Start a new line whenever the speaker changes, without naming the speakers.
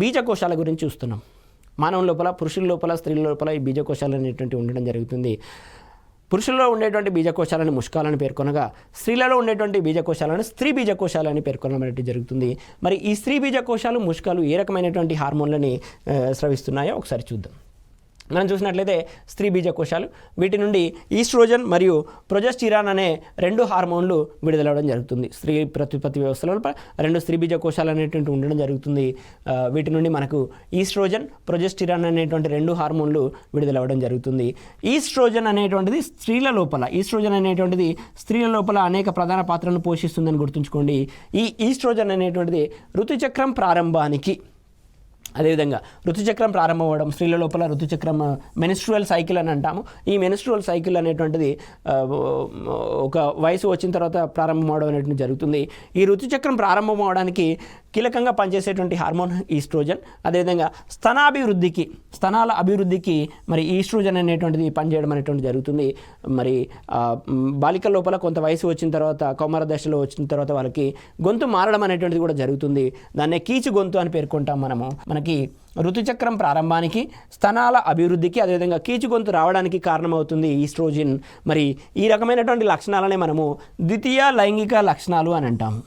బీజకోశాల గురించి చూస్తున్నాం. మానవ లోపల పురుషుల లోపల స్త్రీల లోపల ఈ బీజకోశాలు అనేటువంటి ఉండడం జరుగుతుంది. పురుషుల్లో ఉండేటువంటి బీజకోశాలను ముష్కాలని పేర్కొనగా స్త్రీలలో ఉండేటువంటి బీజకోశాలను స్త్రీ బీజకోశాలని పేర్కొనడం అనేది జరుగుతుంది. మరి ఈ స్త్రీ బీజకోశాలు ముష్కాలు ఏ రకమైనటువంటి హార్మోన్లని స్రవిస్తున్నాయో ఒకసారి చూద్దాం. మనం చూసినట్లయితే స్త్రీ బీజకోశాలు వీటి నుండి ఈస్ట్రోజన్ మరియు ప్రొజెస్టిరాన్ అనే రెండు హార్మోన్లు విడుదలవడం జరుగుతుంది. స్త్రీ ప్రతిపత్తి వ్యవస్థలో రెండు స్త్రీ బీజకోశాలు అనేటువంటి ఉండడం జరుగుతుంది. వీటి నుండి మనకు ఈస్ట్రోజన్ ప్రొజెస్టిరాన్ అనేటువంటి రెండు హార్మోన్లు విడుదలవ్వడం జరుగుతుంది. ఈస్ట్రోజన్ అనేటువంటిది స్త్రీల లోపల ఈస్ట్రోజన్ అనేటువంటిది స్త్రీల లోపల అనేక ప్రధాన పాత్రను పోషిస్తుందని గుర్తుంచుకోండి. ఈ ఈస్ట్రోజన్ అనేటువంటిది ఋతుచక్రం ప్రారంభానికి అదేవిధంగా ఋతుచక్రం ప్రారంభం స్త్రీల లోపల ఋతుచక్రం మెనిస్ట్రువల్ సైకిల్ అని అంటాము. ఈ మెనిస్ట్రువల్ సైకిల్ అనేటువంటిది ఒక వయసు వచ్చిన తర్వాత ప్రారంభం అవడం అనేటువంటి జరుగుతుంది. ఈ ఋతుచక్రం ప్రారంభం అవడానికి కీలకంగా పనిచేసేటువంటి హార్మోన్ ఈస్ట్రోజన్. అదేవిధంగా స్తనాభివృద్ధికి స్తనాల అభివృద్ధికి మరి ఈస్ట్రోజన్ అనేటువంటిది పనిచేయడం అనేటువంటి జరుగుతుంది. మరి బాలికల లోపల కొంత వయసు వచ్చిన తర్వాత కౌమార దశలో వచ్చిన తర్వాత వాళ్ళకి గొంతు మారడం అనేటువంటిది కూడా జరుగుతుంది. దాన్నే కీచు గొంతు అని పేర్కొంటాం మనము. మనకి ఋతుచక్రం ప్రారంభానికి స్తనాల అభివృద్ధికి అదేవిధంగా కీచు గొంతు రావడానికి కారణమవుతుంది ఈస్ట్రోజిన్. మరి ఈ రకమైనటువంటి లక్షణాలనే మనము ద్వితీయ లైంగిక లక్షణాలు అని అంటాము